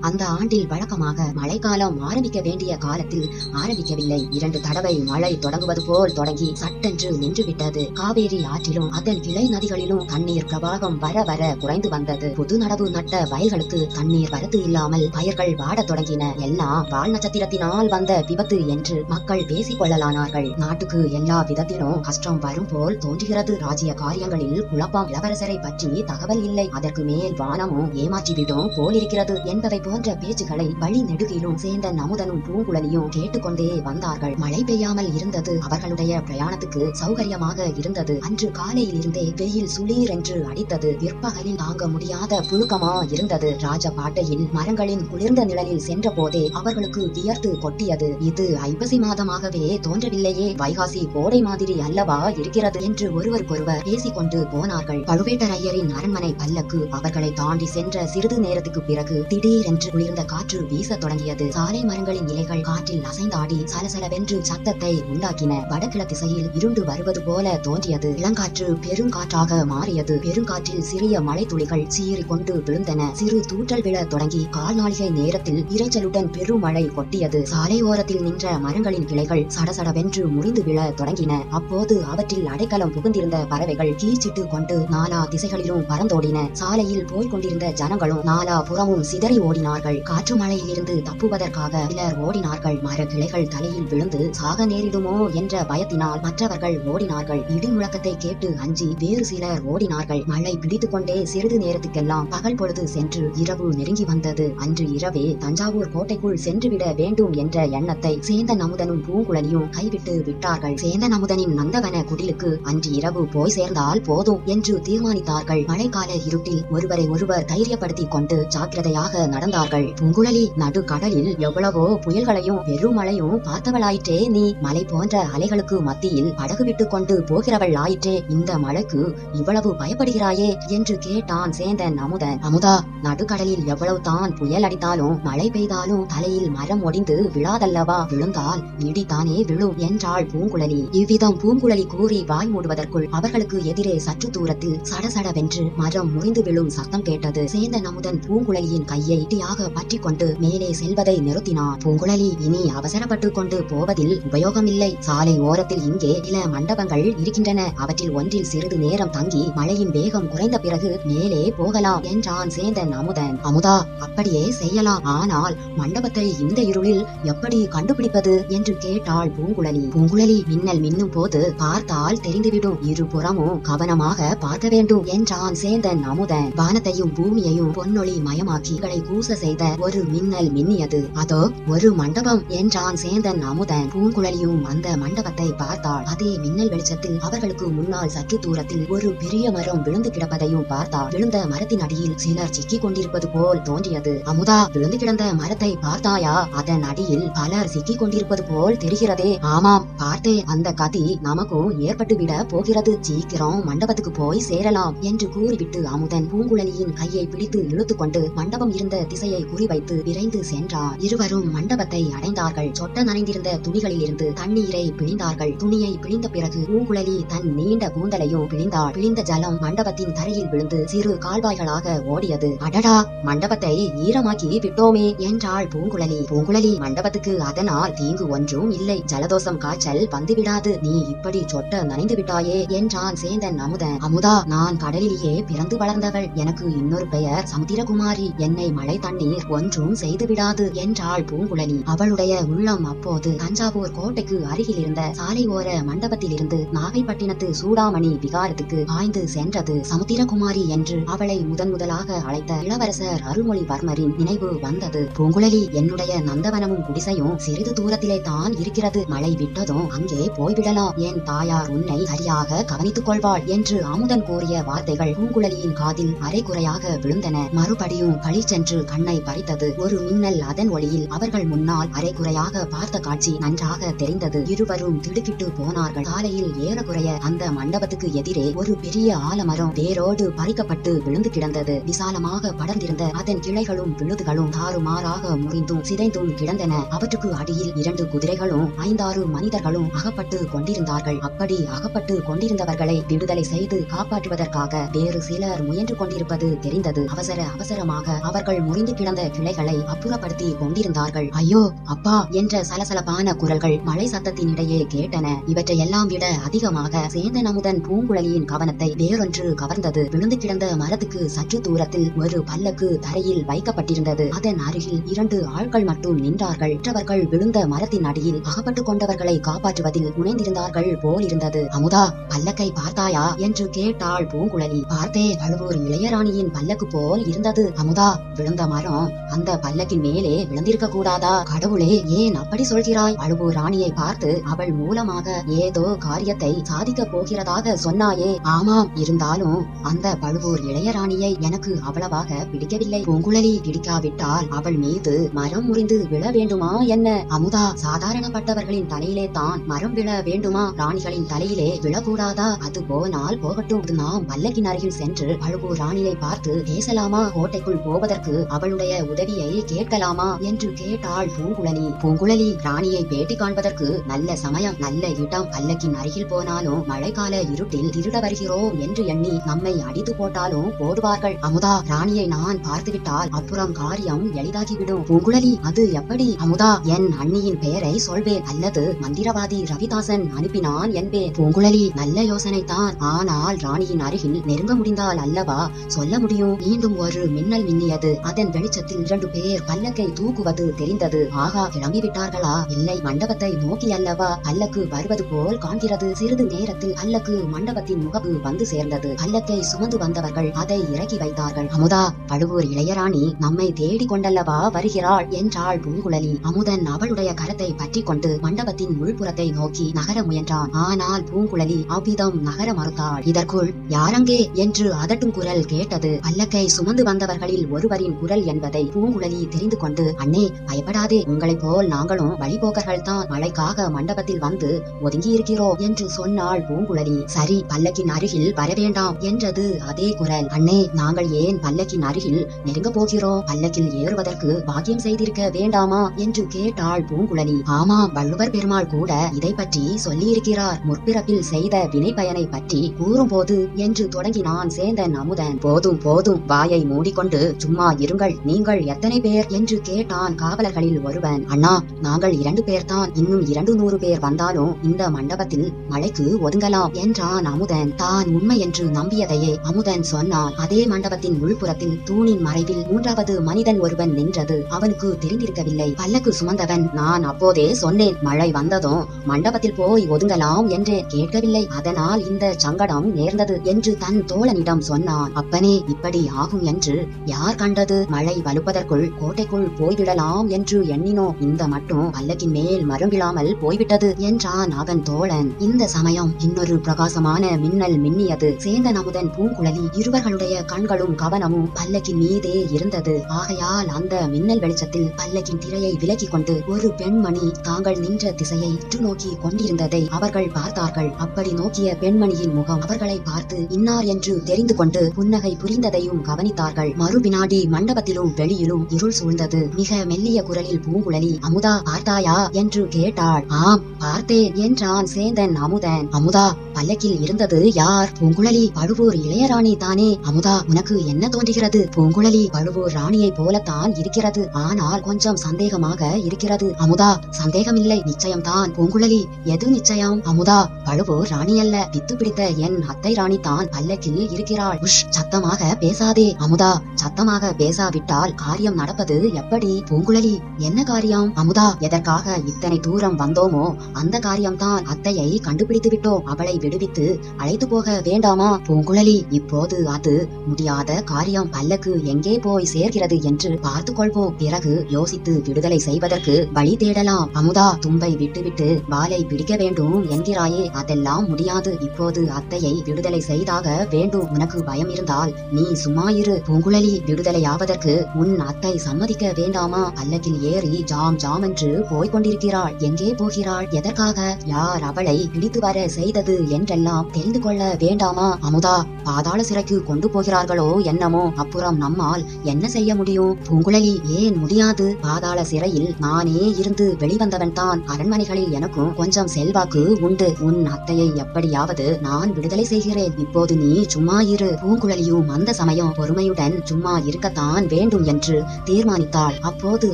அந்த ஆண்டில் வழக்கமாக மழைக்காலம் ஆரம்பிக்க வேண்டிய காலத்தில் ஆரம்பிக்கவில்லை. இரண்டு தடவை மழை தொடங்குவது போல் தொடங்கி சட்டென்று நின்றுவிட்டது. காவேரி ஆற்றிலும் அதன் கிளை நதிகளிலும் தண்ணீர் பிரவாகம் வர வர குறைந்து வந்தது. புது நடவு நட்ட வயல்களுக்கு தண்ணீர் வரத்து இல்லாமல் பயிர்கள் வாடத் தொடங்கின. எல்லாம் வால் நட்சத்திரத்தினால் வந்த விபத்து என்று மக்கள் பேசிக் கொள்ளலானார்கள். நாட்டுக்கு எல்லா விதத்திலும் கஷ்டம் வரும் போல் தோன்றுகிறது. ராஜ்ய காரியங்களில் குழப்பம் இளவரசரை பற்றி தகவல் இல்லை. அதற்கு மேல் வானமும் ஏமாற்றிவிடும் போலிருக்கிறது என்பதை போன்ற பேச்சுகளை வழி நெடுகிலும் சேர்ந்த நமுதனும் பூங்குழலியும் கேட்டுக்கொண்டே வந்தார்கள். மழை பெய்யாமல் இருந்தது அவர்களுடைய பிரயாணத்துக்கு சௌகரியமாக இருந்தது. அன்று காலையில் இருந்தே வெயில் சுளீர் என்று அடித்தது. பிற்பகலில் தாங்க முடியாத புழுக்கமா இருந்தது. ராஜபாட்டையில் மரங்களின் குளிர்ந்த நிழலில் சென்ற போதே அவர்களுக்கு வியர்த்து கொட்டியது. இது ஐப்பசி மாதமாகவே தோன்றவில்லையே. வைகாசி கோடை மாதிரி அல்லவா இருக்கிறது என்று ஒருவருக்கொருவர் பேசிக்கொண்டு போனார்கள். பழுவேட்டரையரின் அரண்மனை பல்லக்கு அவர்களை தாண்டி சென்ற சிறிது நேரத்துக்கு பிறகு திடீரென்று குளிர்ந்த காற்று வீசத் தொடங்கியது. சாலை மரங்களின் இலைகள் காற்றில் அசைந்தாடி சலசலவென்று சத்தத்தை உண்டாக்கின. வடகிழ திசையில் இருண்டு வருவது போல தோன்றியது. இளங்காற்று பெருங்காற்றாக மாறியது. பெருங்காற்றில் சிறிய மழை துளிகள் சீறி கொண்டு விழுந்தன. சிறு தூற்றல் விழ தொடங்கி கால்நாளிகை நேரத்தில் இறைச்சலுடன் பெருமழை கொட்டியது. சாலை ஓரத்தில் நின்ற மரங்களின் கிளைகள் சடசடவென்று முறிந்து விழ தொடங்கின. அப்போது அவற்றில் அடைக்கலம் புகுந்திருந்த பறவைகள் கீச்சிட்டு கொண்டு நாலா திசைகளிலும் பறந்தோடின. சாலையில் போய்க் கொண்டிருந்த ஜனங்களும் நாலா புறமும் சிதறி ஓடின. ஓடினார்கள். காற்று மழையிலிருந்து தப்புவதற்காக சிலர் ஓடினார்கள். மர கிளைகள் தலையில் விழுந்து சாக நேரிடுமோ? என்ற பயத்தினால் மற்றவர்கள் ஓடினார்கள். இடி முழக்கத்தை கேட்டு அஞ்சி வேறு சிலர் ஓடினார்கள். மழை பிடித்துக் கொண்டே சிறிது நேரத்துக்கெல்லாம் பகல் பொழுது சென்று இரவு நெருங்கி வந்தது. அன்று இரவே தஞ்சாவூர் கோட்டைக்குள் சென்றுவிட வேண்டும் என்ற எண்ணத்தை சேந்தன் அமுதனும் பூங்குழலியும் கைவிட்டு விட்டார்கள். சேந்தன் அமுதனின் நந்தவன குடிலுக்கு அன்று இரவு போய் சேர்ந்தால் போதும் என்று தீர்மானித்தார்கள். மழைக்கால இருட்டில் ஒருவரை ஒருவர் தைரியப்படுத்திக் கொண்டு ஜாக்கிரதையாக நடந்த பார்த்தார்கள் பூங்குழலி நடு கடலில் எவ்வளவோ புயல்களையும் பெருமழையும் பார்த்தவளாயிற்றே நீ. மலை போன்ற அலைகளுக்கு மத்தியில் படகு விட்டுக் கொண்டு போகிறவள் ஆயிற்றே. இந்த மழைக்கு இவ்வளவு பயப்படுகிறாயே என்று கேட்டான் சேந்தன் அமுதன். அமுதா நடுக்கடலில் எவ்வளவு தான் புயல் அடித்தாலும் மழை பெய்தாலும் தலையில் மரம் ஒடிந்து விழாதல்லவா? விழுந்தால் இடி தானே விழும் என்றாள் பூங்குழலி. இவ்விதம் பூங்குழலி கூறி வாய் மூடுவதற்குள் அவர்களுக்கு எதிரே சற்று தூரத்தில் சடசடவென்று மரம் முறிந்து விழும் சத்தம் கேட்டது. சேந்தன் அமுதன் பூங்குழலியின் கையை இடியாக பற்றி கொண்டு மேலே செல்வதை நிறுத்தினான் பூங்குழலி இனி அவசரப்பட்டு கொண்டு போவதில் உபயோகமில்லை. சாலை ஓரத்தில் இங்கே சில மண்டபங்கள் இருக்கின்றன. அவற்றில் ஒன்றில் சிறிது நேரம் தங்கி மழையின் வேகம் குறைந்த பிறகு மேலே போகலாம் என்றான் சேந்தன் அமுதன் அமுதா அப்படியே செய்யலாம். ஆனால் மண்டபத்தை இந்த இருளில் எப்படி கண்டுபிடிப்பது என்று கேட்டாள் பூங்குழலி. பூங்குழலி மின்னல் மின்னும் போது பார்த்தால் தெரிந்துவிடும். இருபுறமும் கவனமாக பார்க்க வேண்டும் என்றான் சேந்தன் அமுதன் வானத்தையும் பூமியையும் பொன்னொளி மயமாக்கி கூச கூச செய்த ஒரு மின்னல் மின்னியது. அதோ ஒரு மண்டபம் என்றான் சேந்தன் அமுதன். பூங்குழலியும் அந்த மண்டபத்தை பார்த்தாள். அதே மின்னல் வெளிச்சத்தில் அவர்களுக்கு முன்னால் சற்று தூரத்தில் ஒரு பெரிய மரம் விழுந்து கிடப்பதையும் பார்த்தாள். விழுந்த மரத்தின் அடியில் சிலர் சிக்கிக் கொண்டிருப்பது போல் தோன்றியது. அமுதா விழுந்து கிடந்த மரத்தை பார்த்தாயா? அதன் அடியில் பலர் சிக்கிக் கொண்டிருப்பது போல் தெரிகிறதே. ஆமாம் பார்த்தே. அந்த கதி நமக்கும் ஏற்பட்டுவிட போகிறது. சீக்கிரம் மண்டபத்துக்கு போய் சேரலாம் என்று கூறிவிட்டு அமுதன் பூங்குழலியின் கையை பிடித்து இழுத்துக் கொண்டு மண்டபம் இருந்த திசையை குறிவைத்து விரைந்து சென்றார். இருவரும் மண்டபத்தை அடைந்தார்கள். சொட்ட நனைந்திருந்த துணிகளில் இருந்து தண்ணீரை பிழிந்தார்கள். துணியை பிழிந்த பிறகு பூங்குழலி தன் நீண்ட கூந்தலையும் பிழிந்தாள். பிழிந்த ஜலம் மண்டபத்தின் தரையில் விழுந்து சிறு கால்வாய்களாக ஓடியது. அடடா மண்டபத்தை ஈரமாக்கி விட்டோமே என்றாள் பூங்குழலி. பூங்குழலி மண்டபத்துக்கு அதனால் தீங்கு ஒன்றும் இல்லை. ஜலதோஷம் காய்ச்சல் வந்துவிடாது. நீ இப்படி சொட்ட நனைந்து விட்டாயே என்றான் சேந்தன் அமுதன். அமுதா நான் கடலிலேயே பிறந்து வளர்ந்தவள். எனக்கு இன்னொரு பெயர் சமுத்திரகுமாரி என்னை மழை தண்ணீர் ஒன்றும் செய்து விடாது என்றாள் பூங்குழலி. அவளுடைய உள்ளம் அப்போது தஞ்சாவூர் கோட்டைக்கு அருகில் இருந்த சாலை ஓர மண்டபத்தில் இருந்து நாகைப்பட்டினத்து சூடாமணி விகாரத்துக்கு பாய்ந்து சென்றது சமுத்திரகுமாரி என்று அவளை முதன் முதலாக அழைத்த இளவரசர் அருள்மொழிவர்மரின் நினைவு வந்தது. பூங்குழலி என்னுடைய நந்தவனமும் குடிசையும் சிறிது தூரத்திலே தான் இருக்கிறது. மழை விட்டதும் அங்கே போய்விடலாம். என் தாயார் உன்னை சரியாக கவனித்துக் கொள்வாள் என்று அமுதன் கூறிய வார்த்தைகள் பூங்குழலியின் காதில் அரைகுறையாக விழுந்தன. மறுபடியும் பளிச்சென்று கண்ணை பறித்தது ஒரு மின்னல் அதன் ஒளியில் அவர்கள் முன்னால் அரைகுறையாக பார்த்த காட்சி நன்றாக தெரிந்தது. இருவரும் திடுக்கிட்டு போனார்கள். காலையில் ஏறக்குறைய அந்த மண்டபத்துக்கு எதிரே ஒரு பெரிய ஆலமரம் வேரோடு பறிக்கப்பட்டு விழுந்து கிடந்தது. விசாலமாக படர்ந்திருந்த அதன் கிளைகளும் விழுதுகளும் தாறுமாறாக முறிந்தும் சிதைந்தும் கிடந்தன. அவற்றுக்கு அடியில் இரண்டு குதிரைகளும் ஐந்தாறு மனிதர்களும் அகப்பட்டு கொண்டிருந்தார்கள். அப்படி அகப்பட்டு கொண்டிருந்தவர்களை விடுதலை செய்து காப்பாற்றுவதற்காக வேறு சிலர் முயன்று கொண்டிருப்பது தெரிந்தது. அவசர அவசரமாக அவர்கள் முறிந்து விழுந்து கிடந்த கிளைகளை அப்புறப்படுத்தி கொண்டிருந்தார்கள். ஐயோ அப்பா என்ற சலசலப்பான குரல்கள் மழை சத்தத்தின் இடையே கேட்டன. இவற்றை எல்லாம் விட அதிகமாக சேந்தன் அமுதன் பூங்குழலியின் கவனத்தை வேறொன்று கவர்ந்தது. விழுந்து கிடந்த மரத்துக்கு சற்று தூரத்தில் ஒரு பல்லக்கு தரையில் வைக்கப்பட்டிருந்தது. அதன் அருகில் இரண்டு ஆட்கள் மட்டும் நின்றார்கள். மற்றவர்கள் விழுந்த மரத்தின் அடியில் அகப்பட்டுக் கொண்டவர்களை காப்பாற்றுவதில் முனைந்திருந்தார்கள் போல் இருந்தது அமுதா பல்லக்கை பார்த்தாயா? என்று கேட்டாள் பூங்குழலி. பார்த்தே பழுவூர் இளையராணியின் பல்லக்கு போல் இருந்தது. அமுதா விழுந்த மரம் அந்த பல்லக்கின் மேலே விழுந்திருக்க கூடாதா? கடவுளே ஏன் அப்படி சொல்கிறாய்? வழுவூர் ராணியை பார்த்து அவள் மூலமாக ஏதோ காரியத்தை சாதிக்கப் போகிறதாக சொன்னாயே. ஆமாம் இருந்தாலும் அந்த பழுவூர் இளையராணியை எனக்கு அவ்வளவாக பிடிக்கவில்லை. பூங்குழலி பிடிக்காவிட்டால் அவள் மீது மரம் முறிந்து விழ வேண்டுமா என்ன? அமுதா சாதாரணப்பட்டவர்களின் தலையிலே தான் மரம் விழ வேண்டுமா? ராணிகளின் தலையிலே விழக்கூடாதா? அது போனால் போகட்டும். நாம் பல்லக்கின் அருகில் சென்று பழுவூர் ராணியை பார்த்து பேசலாமா? கோட்டைக்குள் போவதற்கு அவள் அவளுடைய உதவியை கேட்கலாமா என்று கேட்டாள் பூங்குழலி. பூங்குழலி ராணியை பேட்டி காண்பதற்கு நல்ல சமயம் நல்ல இடம் பல்லக்கின் அருகில் போனாலும் மழைக்கால இருட்டில் திருட வருகிறோம் என்று எண்ணி நம்மை அடித்து போட்டாலும் போடுவார்கள். அமுதா ராணியை நான் பார்த்துவிட்டால் அப்புறம் காரியம் எளிதாகிவிடும். பூங்குழலி அது எப்படி? அமுதா என் அண்ணியின் பெயரை சொல்வேன் அல்லது மந்திரவாதி ரவிதாசன் அனுப்பினான் என்பேன். பூங்குழலி நல்ல யோசனை தான் ஆனால் ராணியின் அருகில் நெருங்க முடிந்தால் அல்லவா? சொல்ல முடியும். மீண்டும் ஒரு மின்னல் மின்னியது. அதன் வெளிச்சத்தில் இரண்டு பேர் பல்லக்கை தூக்குவது தெரிந்தது. ஆகா கிளம்பிவிட்டார்களா? இல்லை மண்டபத்தை நோக்கி அல்லவா? பல்லக்கு வருவது போல் காண்கிறது. சிறிது நேரத்தில் பல்லக்கு மண்டபத்தின் முகப்பு வந்து சேர்ந்தது. பல்லக்கை சுமந்து வந்தவர்கள் அதை இறக்கி வைத்தார்கள். அமுதா பழுவூர் இளையராணி நம்மை தேடிக் கொண்டல்லவா வருகிறாள்? என்றாள் பூங்குழலி. அமுதன் அவளுடைய கரத்தை பற்றி கொண்டு மண்டபத்தின் உள்புறத்தை நோக்கி நகர முயன்றான். ஆனால் பூங்குழலி அவ்விதம் நகர மறுத்தாள். இதற்குள் யாரங்கே? என்று அதட்டும் குரல் கேட்டது. பல்லக்கை சுமந்து வந்தவர்களில் ஒருவரின் குரல் என்பதை பூங்குழலி தெரிந்து கொண்டு அண்ணே பயப்படாதே. உங்களைப் போல் நாங்களும் வழிபோக்கர்கள் தான் மழைக்காக மண்டபத்தில் வந்து ஒதுங்கி இருக்கிறோம் என்று சொன்னாள் பூங்குழலி. சரி பல்லக்கின் அருகில் வரவேண்டாம் என்றது அதே குரல். அண்ணே நாங்கள் ஏன் பல்லக்கின் அருகில் நெருங்க போகிறோம் பல்லக்கில் ஏறுவதற்கு பாக்கியம் செய்திருக்க வேண்டாமா? என்று கேட்டாள் பூங்குழலி. ஆமா வள்ளுவர் பெருமாள் கூட இதை பற்றி சொல்லியிருக்கிறார். முற்பிறப்பில் செய்த வினை பயனை பற்றி கூறும்போது என்று தொடங்கினான் சேந்தன் அமுதன். போதும் போதும். வாயை மூடிக்கொண்டு சும்மா இருங்கள். நீங்கள் எத்தனை பேர் என்று கேட்டான் காவலர்களில் ஒருவன். அண்ணா நாங்கள் இரண்டு பேர்தான். இன்னும் இரண்டு நூறு பேர் வந்தாலும் இந்த மண்டபத்தில் மழைக்கு ஒதுங்கலாம் என்றான் அமுதன். தான் உண்மை என்று நம்பியதையே அமுதன் சொன்னான். அதே மண்டபத்தின் உள்புறத்தில் தூணின் மறைவில் மூன்றாவது மனிதன் ஒருவன் நின்றது. அவனுக்கு தெரிந்திருக்கவில்லை. பல்லக்கு சுமந்தவன். நான் அப்போதே சொன்னேன். மழை வந்ததும் மண்டபத்தில் போய் ஒதுங்கலாம் என்றேன். கேட்கவில்லை. அதனால் இந்த சங்கடம் நேர்ந்தது என்று தன் தோழனிடம் சொன்னான். அப்பனே இப்படி ஆகும் என்று யார் கண்டது? மழை வலுப்பதற்குள் கோட்டைக்குள் போய்விடலாம் என்று எண்ணினோம் இந்த மட்டும் பல்லக்கின் மேல் மரம் போய்விட்டது என்றான் அவன் தோழன். இந்த சமயம் இன்னொரு பிரகாசமான மின்னல் மின்னியது. சேந்தன் அமுதன் பூங்குழலி இருவர்களுடைய கண்களும் கவனமும் பல்லக்கின் மீதே இருந்தது. ஆகையால் அந்த மின்னல் வெளிச்சத்தில் பல்லக்கின் திரையை விலக்கிக் கொண்டு ஒரு பெண்மணி தாங்கள் நின்ற திசையை உற்று நோக்கி கொண்டிருந்ததை அவர்கள் பார்த்தார்கள். அப்படி நோக்கிய பெண்மணியின் முகம் அவர்களை பார்த்து இன்னார் என்று தெரிந்து கொண்டு புன்னகை புரிந்ததையும் கவனித்தார்கள். மறுவினாடி மண்டபத்திலும் வெளியிலும் இருள் சூழ்ந்தது. மிக மெல்லிய குரலில் பூங்குழலி அமுதா பார்த்தாயா? என்று கேட்டாள். ஆம் பார்த்தேன் என்றான் சேந்தன் அமுதன். அமுதா பல்லக்கில் இருந்தது யார்? பூங்குழலி பழுவூர் இளையராணி தானே. அமுதா உனக்கு என்ன தோன்றுகிறது? பூங்குழலி பழுவூர் ராணியை போலத்தான் இருக்கிறது. ஆனால் கொஞ்சம் சந்தேகமாக இருக்கிறது. அமுதா சந்தேகமில்லை நிச்சயம்தான். பூங்குழலி எது நிச்சயம்? அமுதா பழுவூர் ராணி அல்ல பித்து பிடித்த என் அத்தை ராணி தான் பல்லக்கில் இருக்கிறாள். உஷ் சத்தமாக பேசாதே. அமுதா சத்தமாக விட்டால் காரியம் நடப்பது எப்படி? பூங்குழலி என்ன காரியம்? அமுதா எதற்காக இத்தனை தூரம் வந்தோமோ அந்த காரியம்தான் அத்தையை கண்டுபிடித்து விட்டோம். அவளை விடுவித்து அழைத்து போக வேண்டாமா? பூங்குழலி இப்போது அது முடியாத காரியம் பல்லக்கு எங்கே போய் சேர்கிறது என்று பார்த்து கொள்வோம் பிறகு யோசித்து விடுதலை செய்வதற்கு வழி தேடலாம். அமுதா தும்பை விட்டுவிட்டு வாளை பிடிக்க வேண்டும் என்கிறாயே அதெல்லாம் முடியாது. இப்போது அத்தையை விடுதலை செய்தாக வேண்டும். உனக்கு பயம் இருந்தால் நீ சும்மா இரு. பூங்குழலி விடுதலையாவதற்கு உன் அத்தை சம்மதிக்க வேண்டாமா? பல்லக்கில் ஏறி ஜாம் ஜாம் என்று போய்க் கொண்டிருக்கிறாள் எங்கே போகிறாள்? எதற்காக? யார் அவளை பிடித்து வர செய்தது என்றெல்லாம் தெரிந்து கொள்ள வேண்டாமா? அமுதா பாதாள சிறைக்கு கொண்டு போகிறார்களோ என்னமோ? அப்புறம் நம்மால் என்ன செய்ய முடியும்? பூங்குழலி ஏன் முடியாது? பாதாள சிறையில் நானே இருந்து வெளிவந்தவன் தான். அரண்மனைகளில் எனக்கும் கொஞ்சம் செல்வாக்கு உண்டு. உன் அத்தையை எப்படியாவது நான் விடுதலை செய்கிறேன். இப்போது நீ சும்மா இரு. பூங்குழலியும் அந்த சமயம் பொறுமையுடன் சும்மா இருக்கத்தான் வேண்டும் என்று தீர்மானித்தாள். அப்போது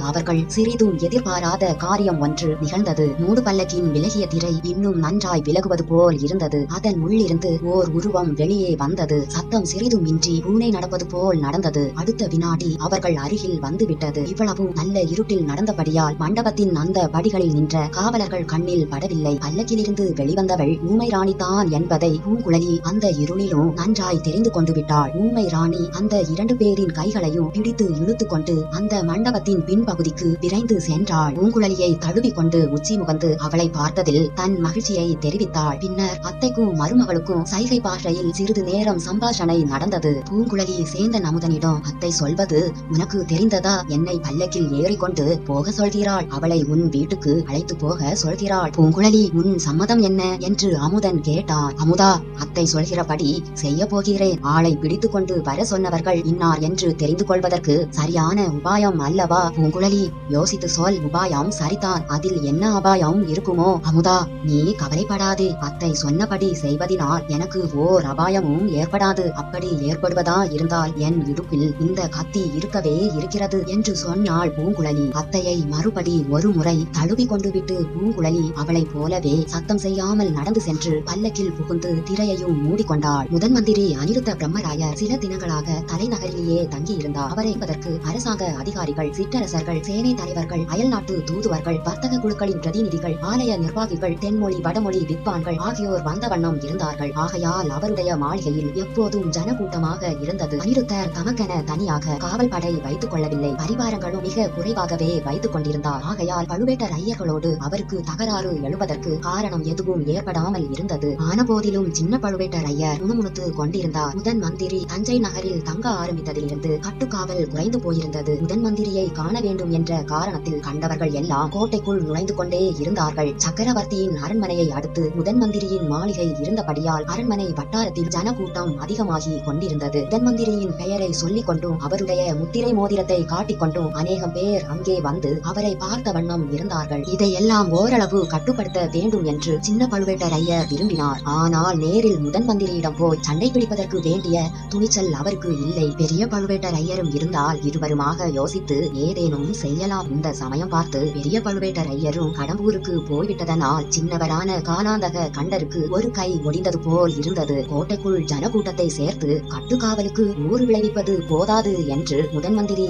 அவர்கள் சிறிதும் எதிர்பாராத காரியம் ஒன்று நிகழ்ந்தது. மூடு பல்லக்கின் விலகிய திரை இன்னும் நன்றாய் விலகுவது போல் இருந்தது. அதன் உள்ளிருந்து ஓர் உருவம் வெளியே வந்தது. சத்தம் சிறிதும் இன்றி பூனை நடப்பது போல் நடந்தது. அடுத்த வினாடி அவர்கள் அருகில் வந்துவிட்டது. இவ்வளவும் நல்ல இருட்டில் நடந்தபடியால் மண்டபத்தின் அந்த படிகளில் நின்ற காவலர்கள் கண்ணில் படவில்லை. பல்லக்கிலிருந்து வெளிவந்தவள் ஊமை ராணிதான் என்பதை பூங்குழலி அந்த இருளிலும் நன்றாய் தெரிந்து கொண்டு விட்டாள். ஊமை ராணி அந்த இரண்டு பேரின் கைகளையும் பிடி பிடித்து இழுத்து கொண்டு அந்த மண்டபத்தின் பின்பகுதிக்கு விரைந்து சென்றாள். பூங்குழலியை தழுவி கொண்டு உச்சி முகந்து அவளை பார்த்ததில் தன் மகிழ்ச்சியை தெரிவித்தாள். பின்னர் அத்தைக்கும் மருமகளுக்கும் சைகை பாஷையில் சிறிது நேரம் சம்பாஷணை நடந்தது. பூங்குழலி சேந்தன் அமுதனிடம் அத்தை சொல்வது உனக்கு தெரிந்ததா? என்னை பல்லக்கில் ஏறிக்கொண்டு போக சொல்கிறாள். அவளை உன் வீட்டுக்கு அழைத்து போக சொல்கிறாள். பூங்குழலி உன் சம்மதம் என்ன என்று அமுதன் கேட்டான். அமுதா அத்தை சொல்கிறபடி செய்ய போகிறேன். ஆளை பிடித்துக் கொண்டு வர சொன்னவர்கள் இன்னார் என்று தெரிந்து அதற்கு சரியான உபாயம் அல்லவா? பூங்குழலி யோசித்து சொல். உபாயம் சரிதான். அதில் என்ன அபாயம் இருக்குமோ அமுதா நீ கவலைப்படாதே. அத்தை சொன்னபடி செய்வதினால் எனக்கு ஓர் அபாயமும் ஏற்படாது. அப்படி ஏற்படுவதா இருந்தால் என் இடுப்பில் இந்த கத்தி இருக்கவே இருக்கிறது என்று சொன்னாள் பூங்குழலி. அத்தையை மறுபடி ஒரு முறை தழுவி கொண்டு விட்டு பூங்குழலி அவளைப் போலவே சத்தம் செய்யாமல் நடந்து சென்று பல்லக்கில் புகுந்து திரையையும் மூடிக்கொண்டாள். முதன் மந்திரி அனிருத்த பிரம்மராயர் சில தினங்களாக தலைநகரிலேயே தங்கியிருந்தார். அவர் என்பதற்கு அரசாங்க அதிகாரிகள் சிற்றரசர்கள் சேனை தலைவர்கள் அயல்நாட்டு தூதுவர்கள் வர்த்தக குழுக்களின் பிரதிநிதிகள் ஆலய நிர்வாகிகள் தென்மொழி வடமொழி வித்வான்கள் ஆகியோர் வந்த வண்ணம் இருந்தார்கள். ஆகையால் அவருடைய மாளிகையில் எப்போதும் ஜனக்கூட்டமாக இருந்தது. அனிருத்தர் தமக்கென தனியாக காவல் படை வைத்துக் கொள்ளவில்லை. பரிவாரங்களும் மிக குறைவாகவே வைத்துக் கொண்டிருந்தார். ஆகையால் பழுவேட்டர் ஐயர்களோடு அவருக்கு தகராறு எழுவதற்கு காரணம் எதுவும் ஏற்படாமல் இருந்தது. ஆனபோதிலும் சின்ன பழுவேட்டர் ஐயர் முணுமுணுத்து கொண்டிருந்தார். முதன் மந்திரி தஞ்சை நகரில் தங்க ஆரம்பித்ததிலிருந்து கட்டுக்காவல் குறைந்து போயிருந்தது. முதன் மந்திரியை காண வேண்டும் என்ற காரணத்தில் கண்டவர்கள் எல்லாம் கோட்டைக்குள் நுழைந்து கொண்டே இருந்தார்கள். சக்கரவர்த்தியின் அரண்மனையை அடுத்து முதன் மந்திரியின் மாளிகை இருந்தபடியால் அரண்மனை வட்டாரத்தில் ஜனக்கூட்டம் அதிகமாகி கொண்டிருந்தது. முதன் மந்திரியின் பெயரை சொல்லிக் கொண்டும் அவருடைய முத்திரை மோதிரத்தை காட்டிக்கொண்டும் அநேகம் பேர் அங்கே வந்து அவரை பார்த்த வண்ணம் இருந்தார்கள். இதையெல்லாம் ஓரளவு கட்டுப்படுத்த வேண்டும் என்று சின்ன பழுவேட்டரையர் விரும்பினார். ஆனால் நேரில் முதன் மந்திரியிடம் போய் சண்டை பிடிப்பதற்கு வேண்டிய துணிச்சல் அவருக்கு இல்லை. பெரிய பழுவேட்டரையரும் இருந்தால் இருவருமாக யோசித்து ஏதேனும் செய்யலாம். இந்த சமயம் பார்த்து பெரிய பழுவேட்டரையரும் கடம்பூருக்கு போய்விட்டதனால் சின்னவரான காலாந்தக கண்டருக்கு ஒரு கை ஒடிந்தது போல் இருந்தது. கோட்டைக்குள் ஜனக்கூட்டத்தை சேர்த்து கட்டுக்காவலுக்கு ஊர் விளைவிப்பது போதாது என்று முதன் மந்திரி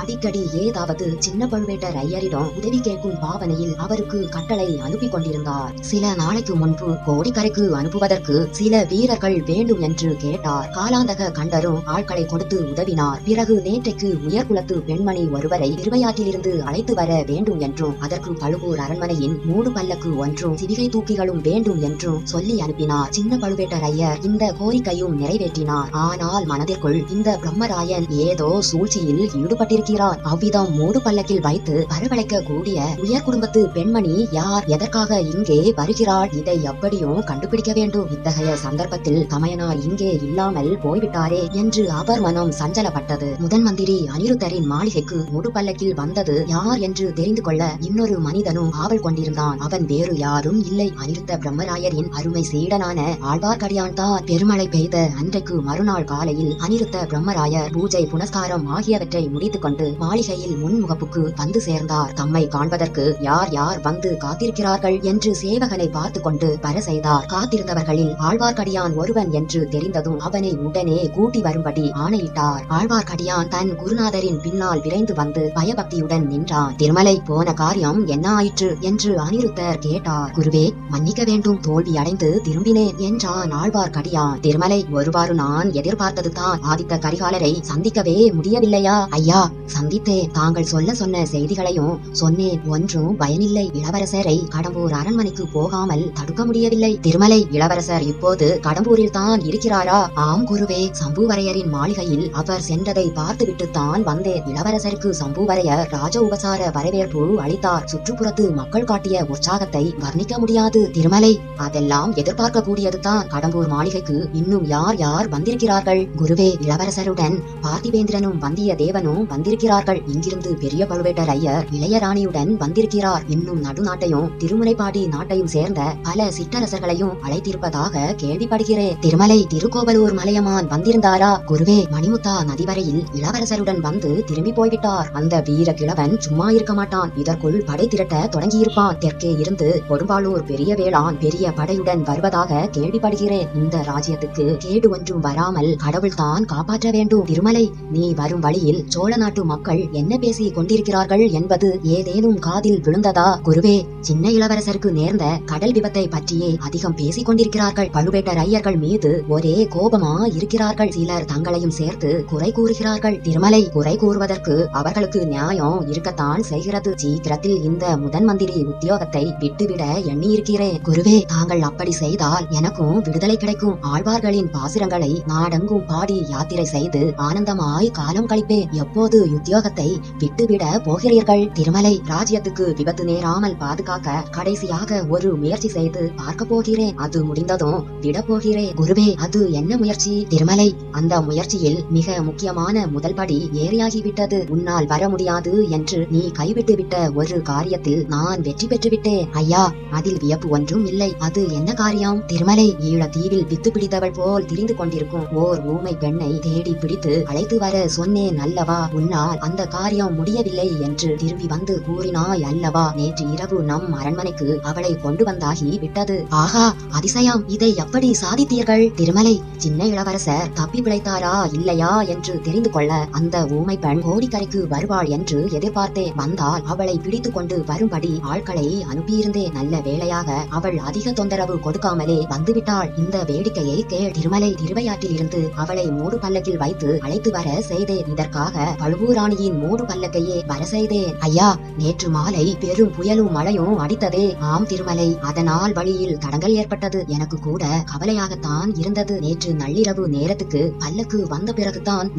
அடிக்கடி ஏதாவது சின்ன பழுவேட்டர் ஐயரிடம் உதவி கேட்கும் பாவனையில் அவருக்கு கட்டளை அனுப்பி கொண்டிருந்தார். சில நாளைக்கு முன்பு கோடிக்கரைக்கு அனுப்புவதற்கு சில வீரர்கள் வேண்டும் என்று கேட்டார். காலாந்தக கண்டரும் ஆட்களை கொடுத்து உதவினார். பிறகு நேற்றைக்கு உயர்குலத்து பெண்மணி ஒருவரை திருவையாற்றிலிருந்து அழைத்து வர வேண்டும் என்றும் அதற்கு பழுவூர் அரண்மனையின் மூடு பல்லக்கு ஒன்றும் சிவிகை தூக்கிகளும் வேண்டும் என்றும் சொல்லி அனுப்பினார். சின்ன பழுவேட்டரையர் இந்த கோரிக்கையும் நிறைவேற்றினார். ஆனால் மனதிற்குள் இந்த பிரம்மராயன் ஏதோ சூழ்ச்சியில் ஈடுபட்டிருக்கிறார். அவ்விதம் மூடு பல்லக்கில் வைத்து வரவழைக்க கூடிய உயர் குடும்பத்து பெண்மணி யார் எதற்காக இங்கே வருகிறாள் இதை எப்படியும் கண்டுபிடிக்க வேண்டும். இத்தகைய சந்தர்ப்பத்தில் தமையனார் இங்கே இல்லாமல் போய்விட்டாரே என்று அவர் மனம் சஞ்சலப்பட்டது. முதன் மந்திரி அனிருத்தரின் மாளிகைக்கு மூடு பல்லக்கில் வந்தது யார் என்று தெரிந்து கொள்ள இன்னொரு மனிதனும் ஆவல் கொண்டிருந்தான். அவன் வேறு யாரும் இல்லை. அனிருத்த பிரம்மராயரின் அருமை சீடனான ஆழ்வார்க்கடியான் தான் பெருமழை பெய்த அன்றைக்கு மறுநாள் காலையில் அனிருத்த பிரம்மராயர் பூஜை புனஸ்காரம் ஆகியவற்றை முடித்துக் கொண்டு மாளிகையில் முன்முகப்புக்கு வந்து சேர்ந்தார். தம்மை காண்பதற்கு யார் யார் வந்து காத்திருக்கிறார்கள் என்று சேவகனை பார்த்து கொண்டு வர செய்தார். காத்திருந்தவர்களில் ஆழ்வார்க்கடியான் ஒருவன் என்று தெரிந்ததும் அவனை உடனே கூட்டி வரும்படி ஆணையிட்டார். ஆழ்வார்க்கடியான் தன் குருநாதரின் பின்னால் விரைந்து வந்து பயபக்தியுடன் நின்றான் திருமலை போன காரியம் என்ன ஆயிற்று என்று அனிருத்தர் கேட்டார். குருவே மன்னிக்க வேண்டும். தோல்வி அடைந்து திரும்பினேன் என்றான் ஆழ்வார்க்கடியான் திருமலை ஒருவாறு நான் எதிர்பார்த்தது தான். ஆதித்த கரிகாலரை சந்திக்கவே முடியவில்லையா? ஐயா சந்தித்தேன். தாங்கள் சொல்ல சொன்ன செய்திகளையும் சொன்னேன். ஒன்றும் பயனில்லை. இளவரசரை கடம்பூர் அரண்மனைக்கு போகாமல் தடுக்க முடியவில்லை. திருமலை இளவரசர் இப்போது கடம்பூரில் தான் இருக்கிறாரா? ஆம் குருவே. சம்புவரையரின் மாளிகையில் அவர் சென்றதை பார்த்து தான் வந்தேன். இளவரசருக்கு சம்புவரையர் ராஜ உபசார வரவேற்பு அளித்தார். சுற்றுப்புறத்து மக்கள் காட்டிய உற்சாகத்தை வர்ணிக்க முடியாது. திருமலை அதெல்லாம் எதிர்பார்க்கக்கூடியதுதான். கடம்பூர் மாளிகைக்கு இன்னும் யார் யார் வந்திருக்கிறார்கள்? குருவே இளவரசருடன் பார்த்திவேந்திரனும் வந்திய தேவனும் வந்திருக்கிறார்கள். இங்கிருந்து பெரிய பழுவேட்டர் ஐயர் இளையராணியுடன் வந்திருக்கிறார். இன்னும் நடுநாட்டையும் திருமுனைப்பாடி நாட்டையும் சேர்ந்த பல சிற்றரசர்களையும் அழைத்திருப்பதாக கேள்விப்படுகிறேன். திருமலை திருக்கோவலூர் மலையமான் வந்திருந்தாரா? குருவே மணிமுத்தா நதிவரையில் இளவரசருடன் வந்து திரும்பி போய்விட்டார். அந்த வீர கிழவன் சும்மா இருக்க மாட்டான். இதற்குள் படை திரட்ட தொடங்கியிருப்பான். தெற்கே இருந்து கொடும்பாலூர் பெரிய வேளான் பெரிய படையுடன் வருவதாக கேள்விப்படுகிறேன். இந்த ராஜ்யத்துக்கு கேடு ஒன்றும் வராமல் கடவுள்தான் காப்பாற்ற வேண்டும். திருமலை நீ வரும் வழியில் சோழ நாட்டு மக்கள் என்ன பேசி கொண்டிருக்கிறார்கள் என்பது ஏதேனும் காதில் விழுந்ததா? குருவே சின்ன இளவரசருக்கு நேர்ந்த கடல் விபத்தை பற்றியே அதிகம் பேசிக் கொண்டிருக்கிறார்கள். பழுவேட்டரையர்கள் மீது ஒரே கோபமா இருக்கிறார்கள். சிலர் தங்களையும் சேர்த்து குறை கூறுகிறார்கள் திருமலை குறை கூறுவதற்கு அவர்களுக்கு நியாயம் இருக்கத்தான் செய்கிறது. சீக்கிரத்தில் இந்த முதன் மந்திரி உத்தியோகத்தை விட்டுவிட எண்ணியிருக்கிறேன் குருவே தாங்கள் அப்படி செய்தால் எனக்கும் விடுதலை கிடைக்கும். ஆழ்வார்களின் பாசுரங்களை நாடெங்கும் பாடி யாத்திரை செய்து ஆனந்தமாய் காலம் கழிப்பேன் எப்போது உத்தியோகத்தை விட்டுவிட போகிறீர்கள்? திருமலை ராஜ்யத்துக்கு விபத்து நேராமல் பாதுகாக்க கடைசியாக ஒரு முயற்சி செய்து பார்க்க போகிறேன். அது முடிந்ததும் விட போகிறேன். குருவே அது என்ன முயற்சி? திருமலை அந்த முயற்சியில் மிக முக்கியமான முதல் படி ஏறியாகிவிட்டது. உன்னால் வர முடியாது என்று நீ கைவிட்டு விட்ட ஒரு காரியத்தில் நான் வெற்றி பெற்றுவிட்டேன் ஐயா அதில் வியப்பு ஒன்றும் இல்லை. அது என்ன காரியம்? திருமலை தீவில் வித்து பிடித்தவள் போல் திரிந்து கொண்டிருக்கும் ஓர் ஊமை பெண்ணை தேடி பிடித்து அழைத்து வர சொன்னேன் அல்லவா? உன்னால் அந்த காரியம் முடியவில்லை என்று திரும்பி வந்து கூறினாய் அல்லவா? நேற்று இரவு நம் அரண்மனைக்கு அவளை கொண்டு வந்தாகி விட்டது. ஆஹா அதிசயம். இதை எப்படி சாதித்தீர்கள்? திருமலை சின்ன இளவரசர் தப்பி பிழைத்தாரா இல்லையா என்று தெரிந்து கொள்ள அந்த ஊமை பெண் கோடிக்கரைக்கு வருவாள் என்று எதிர்பார்த்தேன் வந்தால் அவளை பிடித்துக் கொண்டு வரும்படி ஆட்களை அனுப்பியிருந்தே நல்ல வேளையாக அவள் அதிக தொந்தரவு கொடுக்காமலே வந்துவிட்டாள். இந்த வேடிக்கையை கேள் திருமலை திருவையாற்றில் இருந்து அவளை மூடு பல்லக்கில் வைத்து அழைத்து வர செய்தேன். இதற்காக பழுவூராணியின் மூடு பல்லக்கையே வர செய்தேன். ஐயா நேற்று மாலை பெரும் புயலும் மழையும் அடித்ததே ஆம் திருமலை. அதனால் வழியில் தடங்கல் ஏற்பட்டது. எனக்கு கூட கவலையாகத்தான் இருந்தது. நேற்று நள்ளிரவு நேரத்துக்கு பல்லக்கு வந்த பிறகுதான்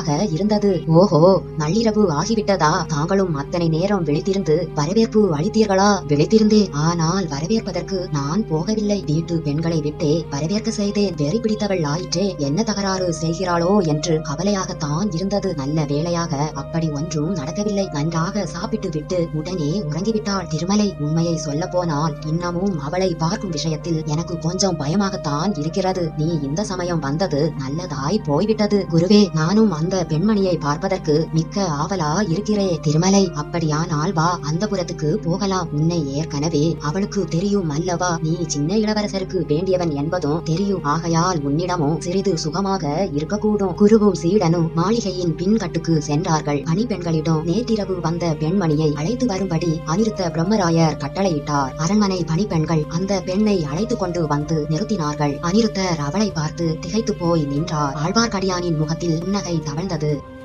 ஆக இருந்தது. ஓஹோ நள்ளிரவு ஆகிவிட்டதா? தாங்களும் அத்தனை நேரம் விழித்திருந்து வரவேற்பு அளித்தீர்களா? விழித்திருந்தேன் ஆனால் வரவேற்பதற்கு நான் போகவில்லை. வீட்டு பெண்களை விட்டே வரவேற்க செய்தேன் வெறி பிடித்தவள் ஆயிற்றே. என்ன தகராறு செய்கிறாளோ என்று கவலையாகத்தான் இருந்தது. நல்ல வேளையாக அப்படி ஒன்றும் நடக்கவில்லை. நன்றாக சாப்பிட்டு விட்டு உடனே உறங்கிவிட்டாள். திருமலை உண்மையை சொல்ல போனால் இன்னமும் அவளை பார்க்கும் விஷயத்தில் எனக்கு கொஞ்சம் பயமாகத்தான் இருக்கிறது. நீ இந்த சமயம் வந்தது நல்லதாய் போய்விட்டது. குருவே நானும் அந்த பெண்மணியை பார்ப்பதற்கு மிக்க ஆவலா இருக்கிறே திருமலை. அப்படியானால் வா அந்த புறத்துக்கு போகலாம். உன்னை ஏற்கனவே அவளுக்கு தெரியும் அல்லவா? நீ சின்ன இளவரசருக்கு வேண்டியவன் என்பதும் தெரியும். ஆகையால் உன்னிடமும் சிறிது சுகமாக இருக்கக்கூடும். குருவும் சீடனும் மாளிகையின் பின்கட்டுக்கு சென்றார்கள். பணிப்பெண்களிடம் நேற்றிரவு வந்த பெண்மணியை அழைத்து வரும்படி அனிருத்த பிரம்மராயர் கட்டளையிட்டார். அரண்மனை பணிப்பெண்கள் அந்த பெண்ணை அழைத்து கொண்டு வந்து நிறுத்தினார்கள். அனிருத்தர் அவளை பார்த்து திகைத்து போய் நின்றார். ஆழ்வார்க்கடியானின் முகத்தில் புன்னகை தவழ்ந்தது